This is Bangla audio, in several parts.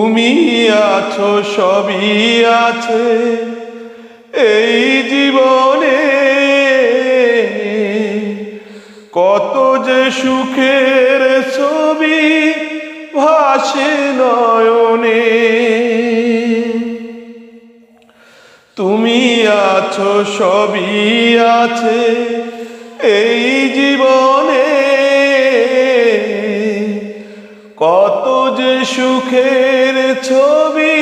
তুমি আছো, সবই আছে এই জীবনে। কত যে সুখের ছবি ভাসে নয়নে। তুমি আছো, সবই আছে এই ছবি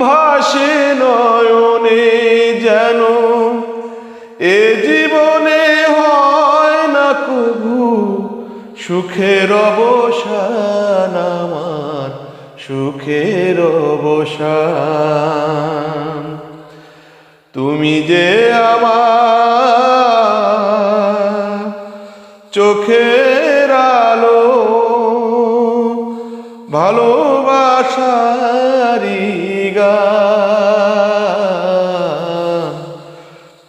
ভাসে নয়নে যেন। এ জীবনে হয় না কবু, সুখের অবসান আমার, সুখের অবসান। তুমি যে আমার চোখের আলো ভালোবাসারি গান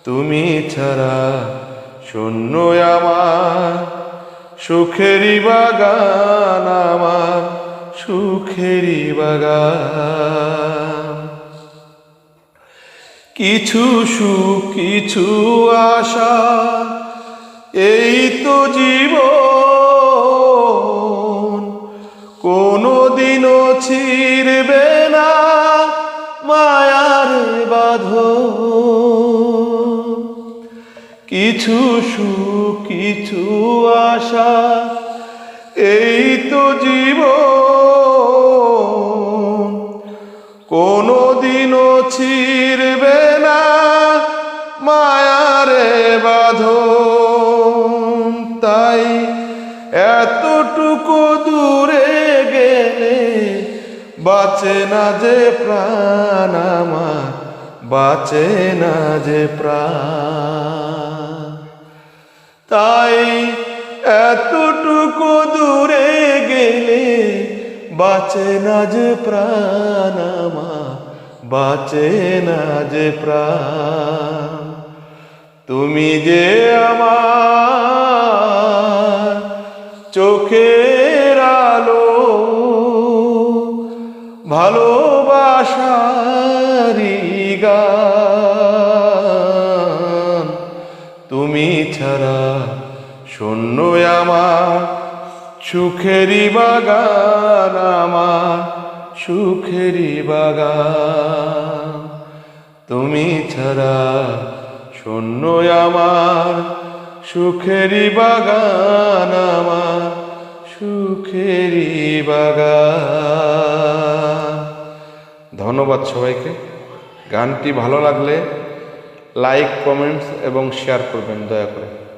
তুমি ছাড়া শূন্য আমার, সুখেরই বাগান আমার, সুখেরই বাগান। কিছু সুখ, কিছু আশা, এই তো জীবন ছিড়বে না মায়ার বাধ কিছু সুখ কিছু আশা এই তো জীব কোনো দিনও ছিড়বে বাঁচে না যে প্রাণ আমার, বাঁচে না যে প্রাণ। তাই এতটুকু দূরে গেলে বাঁচে না যে প্রাণ আমার, বাঁচে না যে প্রাণ। তুমি যে আমার ভালোবাসারি গান। তুমি ছাড়া শূন্য আমার, সুখেরই বাগান আমার, সুখেরই বাগান। তুমি ছাড়া শূন্য আমার, সুখেরই বাগান আমার সুখেরি বাগান। ধন্যবাদ সবাইকে। গানটি ভালো লাগলে লাইক কমেন্টস এবং শেয়ার করবেন দয়া করে।